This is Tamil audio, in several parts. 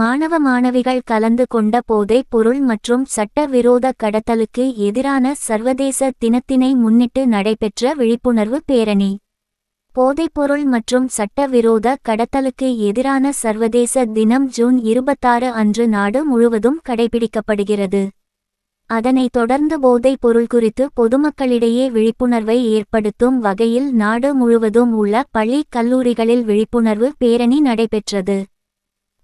மாணவ மாணவிகள் கலந்து கொண்ட போதைப் பொருள் மற்றும் சட்டவிரோத கடத்தலுக்கு எதிரான சர்வதேச தினத்தினை முன்னிட்டு நடைபெற்ற விழிப்புணர்வு பேரணி. போதைப்பொருள் மற்றும் சட்டவிரோத கடத்தலுக்கு எதிரான சர்வதேச தினம் ஜூன் இருபத்தாறு அன்று நாடு முழுவதும் கடைபிடிக்கப்படுகிறது. அதனைத் தொடர்ந்து போதைப் பொருள் குறித்து பொதுமக்களிடையே விழிப்புணர்வை ஏற்படுத்தும் வகையில் நாடு முழுவதும் உள்ள பள்ளி கல்லூரிகளில் விழிப்புணர்வு பேரணி நடைபெற்றது.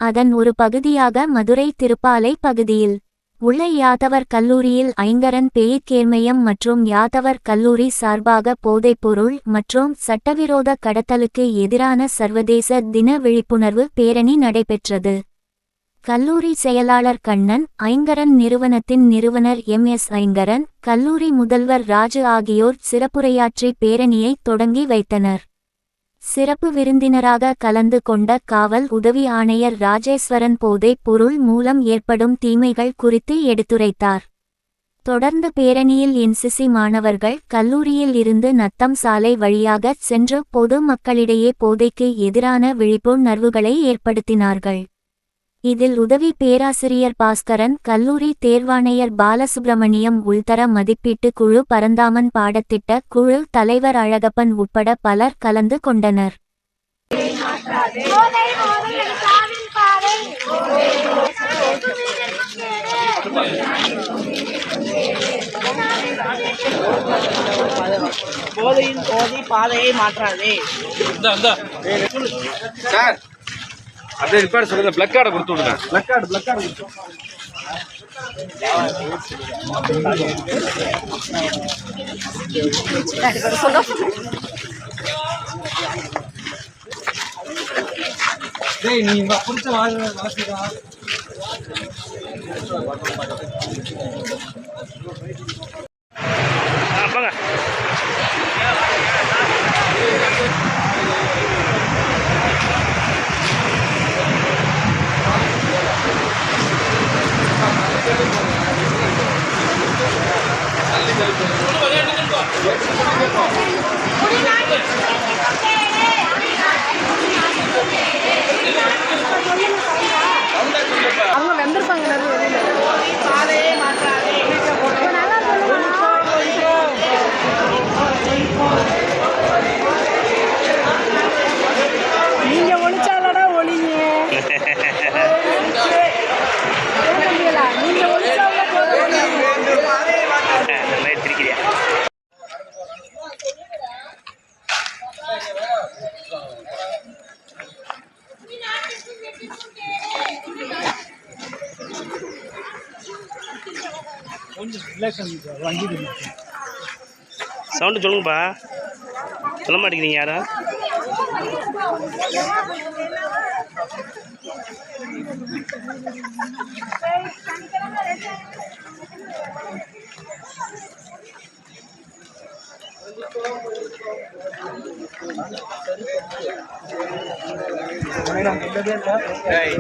அதன் ஒரு பகுதியாக மதுரை திருப்பாலை பகுதியில் உள்ள யாதவர் கல்லூரியில் ஐங்கரன் பேய்க்கேர்மயம் மற்றும் யாதவர் கல்லூரி சார்பாக போதைப்பொருள் மற்றும் சட்டவிரோத கடத்தலுக்கு எதிரான சர்வதேச தின விழிப்புணர்வு பேரணி நடைபெற்றது. கல்லூரி செயலாளர் கண்ணன் ஐங்கரன் நிறுவனத்தின் நிறுவனர் எம். எஸ். ஐங்கரன் கல்லூரி முதல்வர் ராஜு ஆகியோர் சிறப்புரையாற்றி பேரணியை தொடங்கி வைத்தனர். சிறப்பு விருந்தினராக கலந்து கொண்ட காவல் உதவி ஆணையர் ராஜேஸ்வரன் போதை பொருள் மூலம் ஏற்படும் தீமைகள் குறித்து எடுத்துரைத்தார். தொடர்ந்து பேரணியில் என்சிசி மாணவர்கள் கல்லூரியில் இருந்து நத்தம் சாலை வழியாக சென்று பொது மக்களிடையே போதைக்கு எதிரான விழிப்புணர்வுகளை ஏற்படுத்தினார்கள். இதில் உதவி பேராசிரியர் பாஸ்கரன் கல்லூரி தேர்வாணையர் பாலசுப்பிரமணியம் உள்தர மதிப்பீட்டு குழு பரந்தாமன் பாடத்திட்ட குழு தலைவர் அழகப்பன் உட்பட பலர் கலந்து கொண்டனர். போதையின் போதை பாதையை மாற்றாதே. சார் அப்படியே ரிப்பேர் சொல்லுங்க. பிளக் கார்டை கொடுத்து விடுங்க. பிளக் கார்டு பிளக் கார்டு டேய் நீ புடிச்ச வாங்க வாசிடா. போங்க. அவங்க வந்திருப்பாங்க நீங்க ஒழிச்சாலடா ஒளிங்க. நீங்க Sound jolong pak, Selamat di sini ada. Hai,